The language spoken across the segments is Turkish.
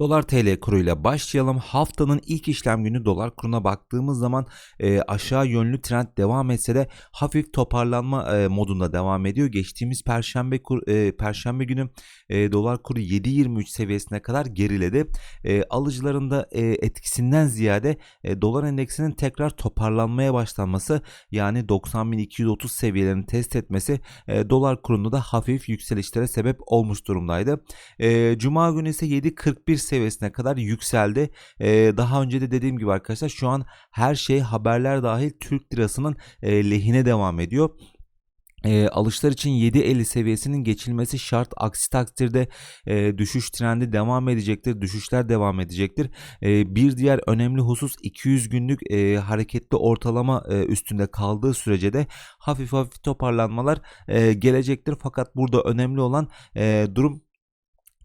Dolar TL kuruyla başlayalım. Haftanın ilk işlem günü dolar kuruna baktığımız zaman e, aşağı yönlü trend devam etse de hafif toparlanma e, modunda devam ediyor. Geçtiğimiz perşembe kur, e, perşembe günü e, dolar kuru 7.23 seviyesine kadar geriledi. E, alıcıların da e, etkisinden ziyade e, dolar endeksinin tekrar toparlanmaya başlanması yani 90.230 seviyelerini test etmesi e, dolar kurunda da hafif yükselişlere sebep olmuş durumdaydı. E, Cuma günü ise 7.41 seviyesine kadar yükseldi. Ee, daha önce de dediğim gibi arkadaşlar şu an her şey haberler dahil Türk lirasının e, lehine devam ediyor e, alışlar için 7.50 seviyesinin geçilmesi şart. Aksi takdirde e, düşüş trendi devam edecektir. Düşüşler devam edecektir. E, bir diğer önemli husus 200 günlük e, hareketli ortalama e, üstünde kaldığı sürece de hafif hafif toparlanmalar e, gelecektir. Fakat burada önemli olan e, durum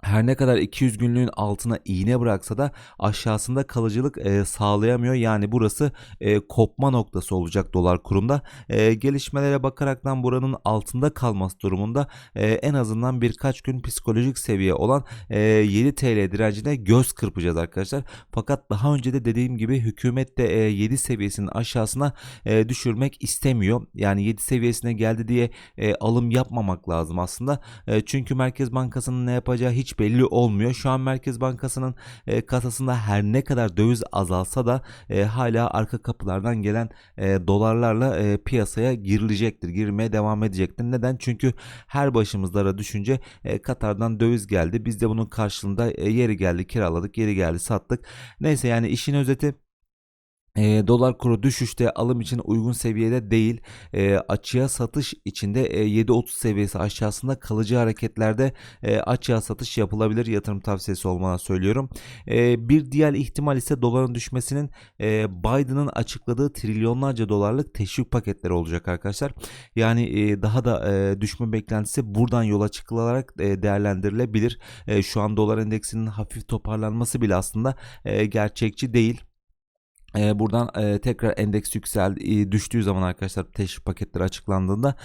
her ne kadar 200 günlüğün altına iğne bıraksa da aşağısında kalıcılık e, sağlayamıyor. Yani burası e, kopma noktası olacak dolar kurunda. E, gelişmelere bakaraktan buranın altında kalması durumunda e, en azından birkaç gün psikolojik seviye olan e, 7 TL direncine göz kırpacağız arkadaşlar. Fakat daha önce de dediğim gibi hükümet de e, 7 seviyesinin aşağısına e, düşürmek istemiyor. Yani 7 seviyesine geldi diye e, alım yapmamak lazım aslında. E, çünkü Merkez Bankası'nın ne yapacağı hiç belli olmuyor. Şu an Merkez Bankası'nın e, kasasında her ne kadar döviz azalsa da e, hala arka kapılardan gelen e, dolarlarla e, piyasaya girilecektir. Girmeye devam edecektir. Neden? Çünkü her başımızlara düşünce e, Katar'dan döviz geldi. Biz de bunun karşılığında e, yeri geldi kiraladık, yeri geldi sattık. Neyse yani işin özeti e, dolar kuru düşüşte alım için uygun seviyede değil. E, açığa satış içinde e, 7.30 seviyesi aşağısında kalıcı hareketlerde e, açığa satış yapılabilir. Yatırım tavsiyesi olmadan söylüyorum. E, bir diğer ihtimal ise doların düşmesinin e, Biden'ın açıkladığı trilyonlarca dolarlık teşvik paketleri olacak arkadaşlar. Yani e, daha da e, düşme beklentisi buradan yola çıkılarak e, değerlendirilebilir. E, şu an dolar endeksinin hafif toparlanması bile aslında e, gerçekçi değil. E, buradan e, tekrar endeks yükseldi e, düştüğü zaman arkadaşlar teşvik paketleri açıklandığında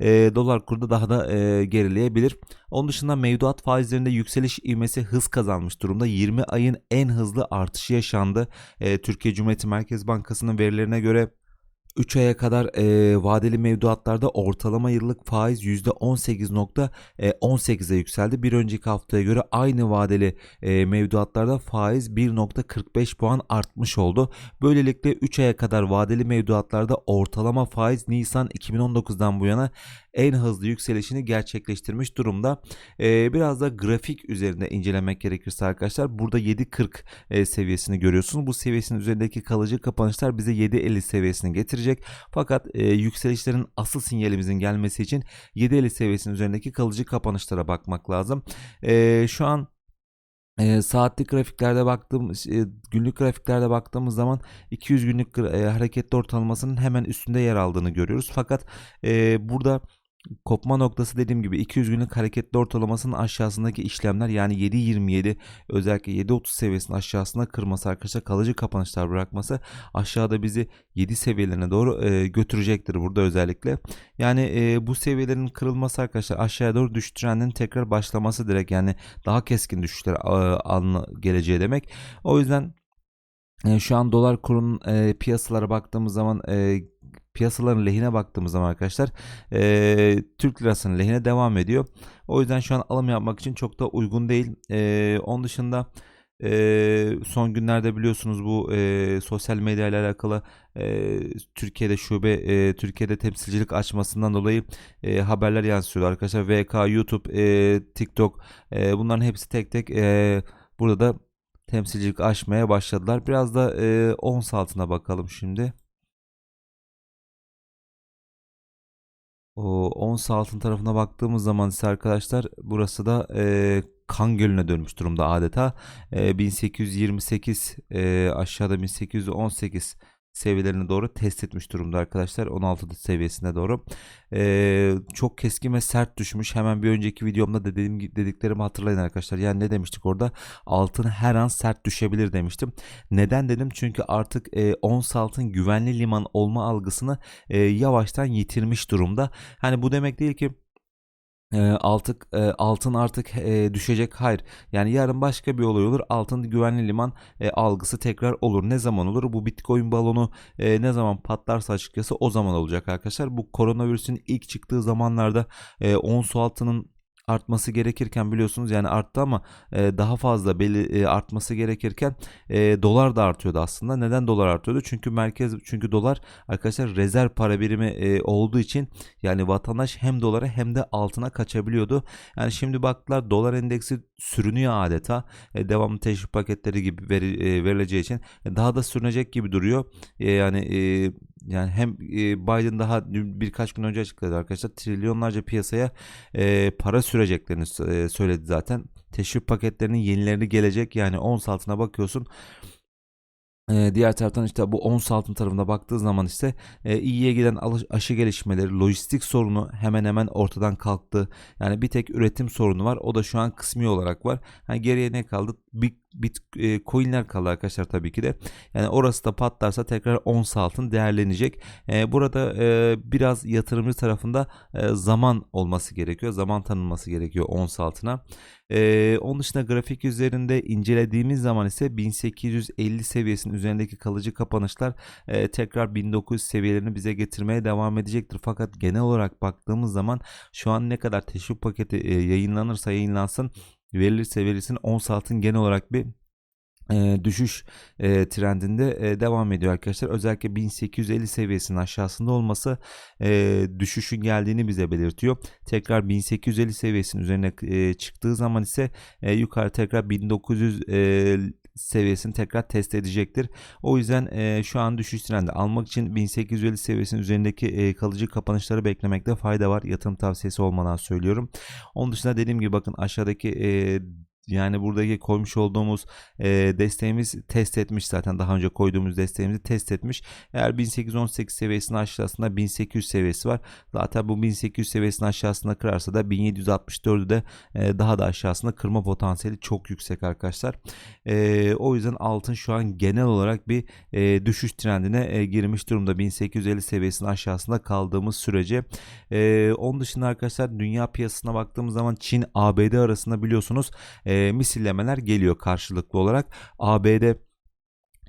e, dolar kurda daha da e, gerileyebilir. Onun dışında mevduat faizlerinde yükseliş ivmesi hız kazanmış durumda. 20 ayın en hızlı artışı yaşandı. E, Türkiye Cumhuriyeti Merkez Bankası'nın verilerine göre 3 aya kadar e, vadeli mevduatlarda ortalama yıllık faiz %18.18'e yükseldi. Bir önceki haftaya göre aynı vadeli e, mevduatlarda faiz 1.45 puan artmış oldu. Böylelikle 3 aya kadar vadeli mevduatlarda ortalama faiz Nisan 2019'dan bu yana en hızlı yükselişini gerçekleştirmiş durumda. Ee, biraz da grafik üzerinde incelemek gerekirse arkadaşlar burada 7.40 e, seviyesini görüyorsunuz. Bu seviyesinin üzerindeki kalıcı kapanışlar bize 7.50 seviyesini getirecek. Fakat e, yükselişlerin asıl sinyalimizin gelmesi için 7.50 seviyesinin üzerindeki kalıcı kapanışlara bakmak lazım. E, şu an e, saatlik grafiklerde baktığımız e, günlük grafiklerde baktığımız zaman 200 günlük e, hareketli ortalamasının hemen üstünde yer aldığını görüyoruz. Fakat e, burada Kopma noktası dediğim gibi 200 günlük hareketli ortalamasının aşağısındaki işlemler yani 7.27 özellikle 7.30 seviyesinin aşağısına kırması arkadaşlar kalıcı kapanışlar bırakması aşağıda bizi 7 seviyelerine doğru e, götürecektir burada özellikle. Yani e, bu seviyelerin kırılması arkadaşlar aşağıya doğru trendinin tekrar başlaması direkt yani daha keskin düşüşler e, geleceği demek. O yüzden e, şu an dolar kurunun e, piyasalara baktığımız zaman e, piyasaların lehine baktığımız zaman arkadaşlar e, Türk lirasının lehine devam ediyor. O yüzden şu an alım yapmak için çok da uygun değil. E, onun dışında e, son günlerde biliyorsunuz bu e, sosyal medya ile alakalı e, Türkiye'de şube e, Türkiye'de temsilcilik açmasından dolayı e, haberler yansıyor arkadaşlar. VK, YouTube, e, TikTok e, bunların hepsi tek tek e, burada da temsilcilik açmaya başladılar. Biraz da e, ons altına bakalım şimdi. O ons altın tarafına baktığımız zaman ise arkadaşlar burası da e, kan gölüne dönmüş durumda adeta. E, 1828 e, aşağıda 1818 seviyelerine doğru test etmiş durumda arkadaşlar 16 seviyesine doğru. E, çok keskin ve sert düşmüş. Hemen bir önceki videomda da dediğim dediklerimi hatırlayın arkadaşlar. Yani ne demiştik orada? Altın her an sert düşebilir demiştim. Neden dedim? Çünkü artık e, ons altın güvenli liman olma algısını e, yavaştan yitirmiş durumda. Hani bu demek değil ki e, altık, e, altın artık e, düşecek. Hayır. Yani yarın başka bir olay olur. Altın güvenli liman e, algısı tekrar olur. Ne zaman olur? Bu Bitcoin balonu e, ne zaman patlarsa açıkçası o zaman olacak arkadaşlar. Bu koronavirüsün ilk çıktığı zamanlarda e, ons altının artması gerekirken biliyorsunuz yani arttı ama e, daha fazla belli e, artması gerekirken e, dolar da artıyordu aslında. Neden dolar artıyordu? Çünkü merkez çünkü dolar arkadaşlar rezerv para birimi e, olduğu için yani vatandaş hem dolara hem de altına kaçabiliyordu. Yani şimdi baktılar dolar endeksi sürünüyor adeta. E, devamlı teşvik paketleri gibi veri, e, verileceği için e, daha da sürünecek gibi duruyor. E, yani e, yani hem e, Biden daha birkaç gün önce açıkladı arkadaşlar trilyonlarca piyasaya e, para süreceklerini e, söyledi zaten. Teşvik paketlerinin yenilerini gelecek yani ons altına bakıyorsun diğer taraftan işte bu ons altın tarafına baktığı zaman işte e, iyiye giden aşı gelişmeleri, lojistik sorunu hemen hemen ortadan kalktı. Yani bir tek üretim sorunu var. O da şu an kısmi olarak var. Hani geriye ne kaldı? Bit, bit e, kaldı arkadaşlar tabii ki de. Yani orası da patlarsa tekrar ons altın değerlenecek. E, burada e, biraz yatırımcı tarafında zaman olması gerekiyor. Zaman tanınması gerekiyor ons altına. Onun dışında grafik üzerinde incelediğimiz zaman ise 1850 seviyesinin üzerindeki kalıcı kapanışlar tekrar 1900 seviyelerini bize getirmeye devam edecektir. Fakat genel olarak baktığımız zaman şu an ne kadar teşvik paketi yayınlanırsa yayınlansın verilirse verilsin ons altın genel olarak bir e, düşüş e, trendinde e, devam ediyor arkadaşlar. Özellikle 1850 seviyesinin aşağısında olması e, düşüşün geldiğini bize belirtiyor. Tekrar 1850 seviyesinin üzerine e, çıktığı zaman ise e, yukarı tekrar 1900 e, seviyesini tekrar test edecektir. O yüzden e, şu an düşüş trendi almak için 1850 seviyesinin üzerindeki e, kalıcı kapanışları beklemekte fayda var. Yatırım tavsiyesi olmadan söylüyorum. Onun dışında dediğim gibi bakın aşağıdaki e, yani buradaki koymuş olduğumuz e, desteğimiz test etmiş zaten daha önce koyduğumuz desteğimizi test etmiş. Eğer 1818 seviyesinin aşağısında 1800 seviyesi var. Zaten bu 1800 seviyesinin aşağısında kırarsa da 1764'ü de e, daha da aşağısında kırma potansiyeli çok yüksek arkadaşlar. E, o yüzden altın şu an genel olarak bir e, düşüş trendine e, girmiş durumda. 1850 seviyesinin aşağısında kaldığımız sürece. E, onun dışında arkadaşlar dünya piyasasına baktığımız zaman Çin ABD arasında biliyorsunuz e, misillemeler geliyor karşılıklı olarak. ABD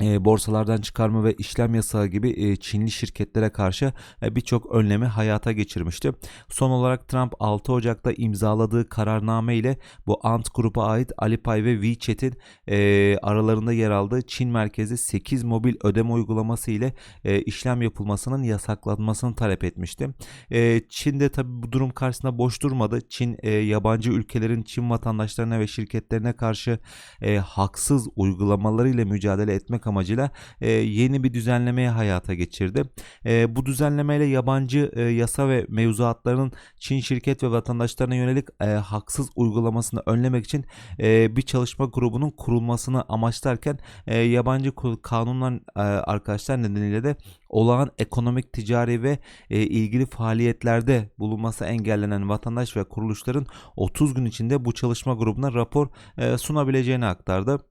e, borsalardan çıkarma ve işlem yasağı gibi e, Çinli şirketlere karşı e, birçok önlemi hayata geçirmişti. Son olarak Trump 6 Ocak'ta imzaladığı kararname ile bu Ant gruba ait Alipay ve WeChat'in e, aralarında yer aldığı Çin merkezi 8 mobil ödeme uygulaması ile e, işlem yapılmasının yasaklanmasını talep etmişti. E, Çin de tabi bu durum karşısında boş durmadı. Çin e, yabancı ülkelerin Çin vatandaşlarına ve şirketlerine karşı e, haksız uygulamalarıyla mücadele etmek amacıyla e, yeni bir düzenlemeyi hayata geçirdi. E, bu düzenlemeyle yabancı e, yasa ve mevzuatların Çin şirket ve vatandaşlarına yönelik e, haksız uygulamasını önlemek için e, bir çalışma grubunun kurulmasını amaçlarken e, yabancı kanunlar e, arkadaşlar nedeniyle de olağan ekonomik, ticari ve e, ilgili faaliyetlerde bulunması engellenen vatandaş ve kuruluşların 30 gün içinde bu çalışma grubuna rapor e, sunabileceğini aktardı.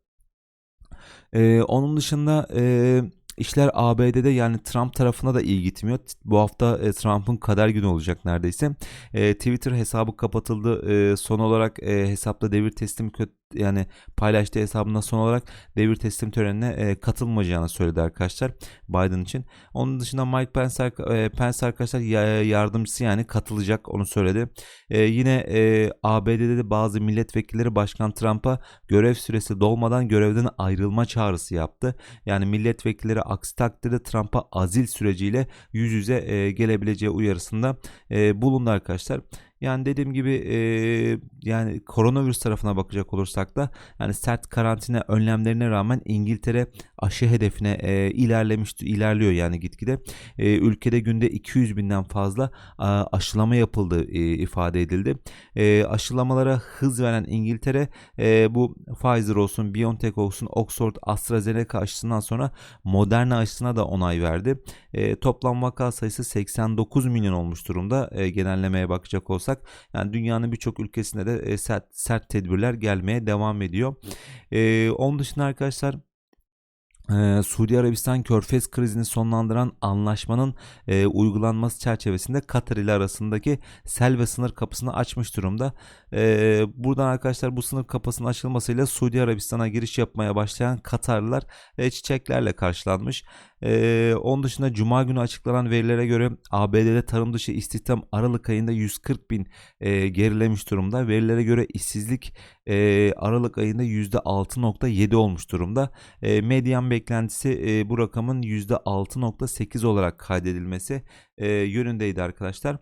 Ee, onun dışında e, işler ABD'de yani Trump tarafına da iyi gitmiyor. Bu hafta e, Trump'ın kader günü olacak neredeyse. E, Twitter hesabı kapatıldı. E, son olarak e, hesapta devir teslim kö- yani paylaştığı hesabına son olarak devir teslim törenine e, katılmayacağını söyledi arkadaşlar Biden için. Onun dışında Mike Pence, e, Pence arkadaşlar ya- yardımcısı yani katılacak onu söyledi. E, yine e, ABD'de de bazı milletvekilleri Başkan Trump'a görev süresi dolmadan görevden ayrılma çağrısı yaptı. Yani milletvekilleri aksi takdirde Trump'a azil süreciyle yüz yüze e, gelebileceği uyarısında e, bulundu arkadaşlar. Yani dediğim gibi e, yani koronavirüs tarafına bakacak olursak da yani sert karantina önlemlerine rağmen İngiltere aşı hedefine e, ilerlemiş ilerliyor yani gitgide. E, ülkede günde 200 binden fazla a, aşılama yapıldığı e, ifade edildi. E, aşılamalara hız veren İngiltere e, bu Pfizer olsun, BioNTech olsun, Oxford, AstraZeneca aşısından sonra Moderna aşısına da onay verdi. E, toplam vaka sayısı 89 milyon olmuş durumda e, genellemeye bakacak olsak. Yani dünyanın birçok ülkesinde de e, sert, sert tedbirler gelmeye devam ediyor. E, onun dışında arkadaşlar ee, Suudi Arabistan Körfez krizini sonlandıran anlaşmanın e, uygulanması çerçevesinde Katar ile arasındaki sel ve sınır kapısını açmış durumda. E, buradan arkadaşlar bu sınır kapısının açılmasıyla Suudi Arabistan'a giriş yapmaya başlayan Katarlılar e, çiçeklerle karşılanmış. Ee, onun dışında Cuma günü açıklanan verilere göre ABD'de tarım dışı istihdam Aralık ayında 140 bin e, gerilemiş durumda. Verilere göre işsizlik e, Aralık ayında %6.7 olmuş durumda. E, medyan beklentisi e, bu rakamın %6.8 olarak kaydedilmesi e, yönündeydi arkadaşlar.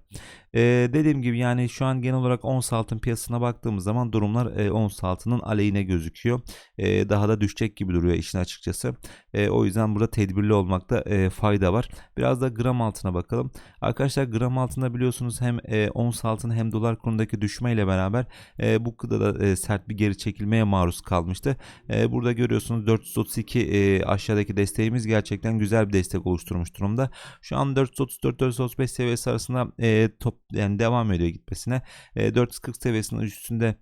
E, dediğim gibi yani şu an genel olarak ons altın piyasasına baktığımız zaman durumlar e, ons altının aleyhine gözüküyor. E, daha da düşecek gibi duruyor işin açıkçası. E, o yüzden burada tedbirli olmakta e, fayda var. Biraz da gram altına bakalım. Arkadaşlar gram altında biliyorsunuz hem e, ons altın hem dolar kurundaki düşmeyle beraber e, bu kadar e, sert bir geri çekilmeye maruz kalmıştı. E, burada görüyorsunuz 432 e, aşağıdaki desteğimiz gerçekten güzel bir destek oluşturmuş durumda. Şu an 434 435 seviyesi arasında e, top yani devam ediyor gitmesine. E, 440 seviyesinin üstünde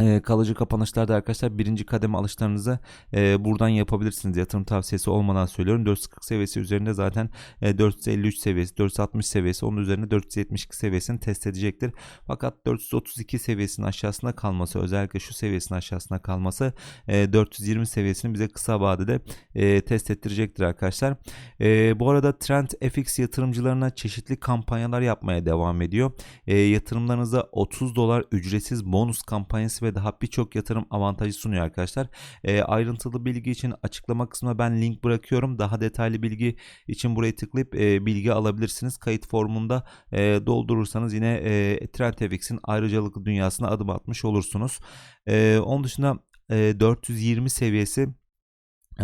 e, kalıcı kapanışlarda arkadaşlar birinci kademe alışlarınızı e, buradan yapabilirsiniz. Yatırım tavsiyesi olmadan söylüyorum. 440 seviyesi üzerinde zaten e, 453 seviyesi, 460 seviyesi onun üzerine 472 seviyesini test edecektir. Fakat 432 seviyesinin aşağısında kalması özellikle şu seviyesinin aşağısında kalması e, 420 seviyesini bize kısa vadede e, test ettirecektir arkadaşlar. E, bu arada Trend FX yatırımcılarına çeşitli kampanyalar yapmaya devam ediyor. E, yatırımlarınıza 30 dolar ücretsiz bonus kampanyası ve daha birçok yatırım avantajı sunuyor arkadaşlar. E, ayrıntılı bilgi için açıklama kısmına ben link bırakıyorum. Daha detaylı bilgi için buraya tıklayıp e, bilgi alabilirsiniz. Kayıt formunda e, doldurursanız yine e, TrendFX'in ayrıcalıklı dünyasına adım atmış olursunuz. E, onun dışında e, 420 seviyesi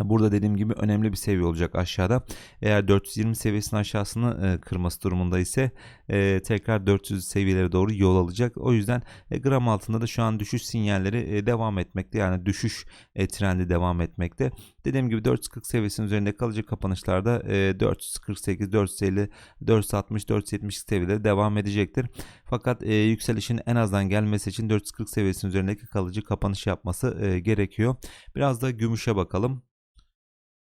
Burada dediğim gibi önemli bir seviye olacak aşağıda. Eğer 420 seviyesinin aşağısını e, kırması durumunda ise e, tekrar 400 seviyelere doğru yol alacak. O yüzden e, gram altında da şu an düşüş sinyalleri devam etmekte. Yani düşüş trendi devam etmekte. Dediğim gibi 440 seviyesinin üzerinde kalıcı kapanışlarda e, 448, 450, 460, 470 seviyeleri devam edecektir. Fakat yükselişin en azdan gelmesi için 440 seviyesinin üzerindeki kalıcı kapanış yapması gerekiyor. Biraz da gümüşe bakalım.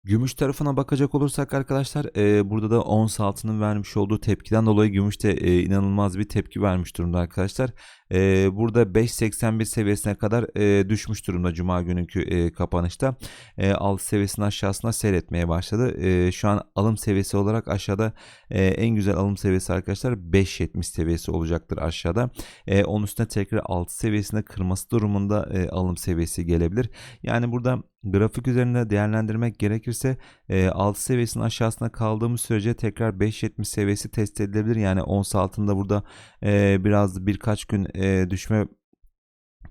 Gümüş tarafına bakacak olursak arkadaşlar e, burada da ons altının vermiş olduğu tepkiden dolayı gümüş de e, inanılmaz bir tepki vermiş durumda arkadaşlar. E, burada 5.81 seviyesine kadar e, düşmüş durumda Cuma günkü e, kapanışta. E, alt seviyesinin aşağısına seyretmeye başladı. E, şu an alım seviyesi olarak aşağıda e, en güzel alım seviyesi arkadaşlar 5.70 seviyesi olacaktır aşağıda. E, onun üstüne tekrar alt seviyesinde kırması durumunda e, alım seviyesi gelebilir. Yani burada grafik üzerinde değerlendirmek gerekirse e, 6 seviyesinin aşağısına kaldığımız sürece tekrar 5.70 seviyesi test edilebilir. Yani ons altında burada e, biraz birkaç gün e, düşme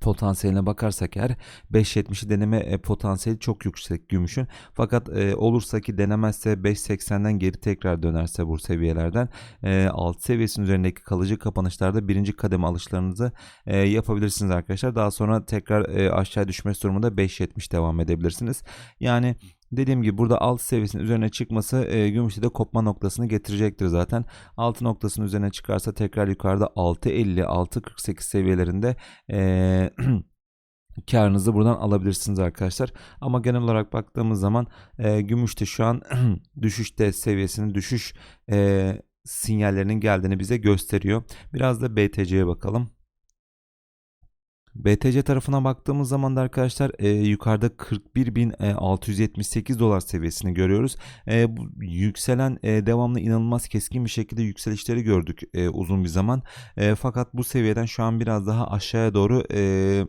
potansiyeline bakarsak eğer 5.70'i deneme e, potansiyeli çok yüksek gümüşün. Fakat e, olursa ki denemezse 5.80'den geri tekrar dönerse bu seviyelerden e, alt seviyesinin üzerindeki kalıcı kapanışlarda birinci kademe alışlarınızı e, yapabilirsiniz arkadaşlar. Daha sonra tekrar e, aşağı düşme durumunda 5.70 devam edebilirsiniz. Yani Dediğim gibi burada alt seviyesinin üzerine çıkması e, gümüşte de kopma noktasını getirecektir zaten. Altı noktasının üzerine çıkarsa tekrar yukarıda 6.50 6.48 seviyelerinde e, karınızı buradan alabilirsiniz arkadaşlar. Ama genel olarak baktığımız zaman e, gümüşte şu an düşüşte seviyesinin düşüş e, sinyallerinin geldiğini bize gösteriyor. Biraz da BTC'ye bakalım. BTC tarafına baktığımız zaman da arkadaşlar e, yukarıda 41.678 dolar seviyesini görüyoruz. E, bu yükselen e, devamlı inanılmaz keskin bir şekilde yükselişleri gördük e, uzun bir zaman. E, fakat bu seviyeden şu an biraz daha aşağıya doğru e,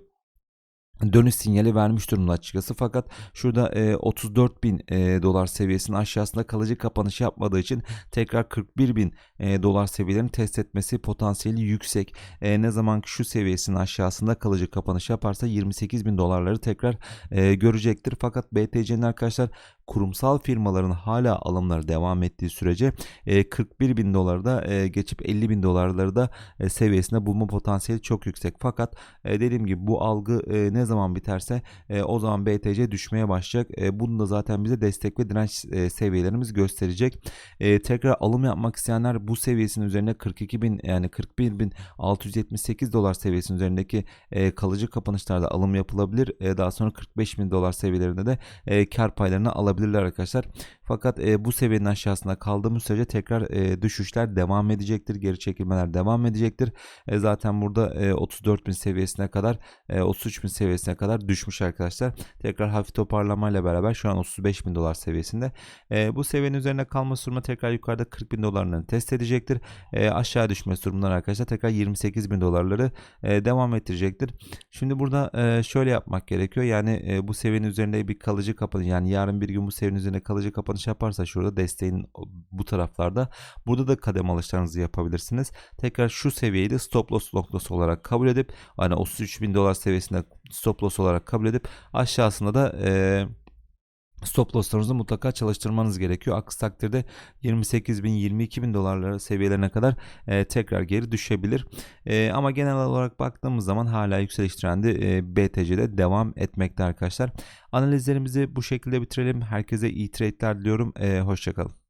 dönüş sinyali vermiş durumda açıkçası. Fakat şurada e, 34 bin e, dolar seviyesinin aşağısında kalıcı kapanış yapmadığı için tekrar 41 bin e, dolar seviyelerini test etmesi potansiyeli yüksek. E, ne zaman ki şu seviyesinin aşağısında kalıcı kapanış yaparsa 28 bin dolarları tekrar e, görecektir. Fakat BTC'nin arkadaşlar kurumsal firmaların hala alımları devam ettiği sürece e, 41 bin doları da e, geçip 50 bin dolarları da e, seviyesinde bulma potansiyeli çok yüksek. Fakat e, dediğim gibi bu algı e, ne zaman biterse e, o zaman BTC düşmeye başlayacak. E, bunu da zaten bize destek ve direnç e, seviyelerimiz gösterecek. E, tekrar alım yapmak isteyenler bu seviyesinin üzerine 42 bin yani 41 bin 678 dolar seviyesinin üzerindeki e, kalıcı kapanışlarda alım yapılabilir. E, daha sonra 45 bin dolar seviyelerinde de e, kar paylarını alabilirler arkadaşlar. Fakat e, bu seviyenin aşağısında kaldığımız sürece tekrar e, düşüşler devam edecektir. Geri çekilmeler devam edecektir. E, zaten burada e, 34 bin seviyesine kadar e, 33 bin seviyesine kadar düşmüş arkadaşlar. Tekrar hafif toparlamayla beraber şu an 35 bin dolar seviyesinde. E, bu seviyenin üzerine kalma durumunda tekrar yukarıda 40 bin dolarlarını test edecektir. E, aşağı düşme durumunda arkadaşlar tekrar 28 bin dolarları e, devam ettirecektir. Şimdi burada e, şöyle yapmak gerekiyor. Yani e, bu seviyenin üzerinde bir kalıcı kapanış yani yarın bir gün bu seviyenin üzerine kalıcı kapanış yaparsa şurada desteğin bu taraflarda burada da kadem alışlarınızı yapabilirsiniz. Tekrar şu seviyeyi de stop loss noktası olarak kabul edip hani 33 bin dolar seviyesinde stop loss olarak kabul edip aşağısında da eee Stop loss'larınızı mutlaka çalıştırmanız gerekiyor. Aksi takdirde 28 bin 22 bin dolarlara seviyelerine kadar e, tekrar geri düşebilir. E, ama genel olarak baktığımız zaman hala yükseliş trendi e, BTC'de devam etmekte arkadaşlar. Analizlerimizi bu şekilde bitirelim. Herkese iyi trade'ler diliyorum. E, Hoşçakalın.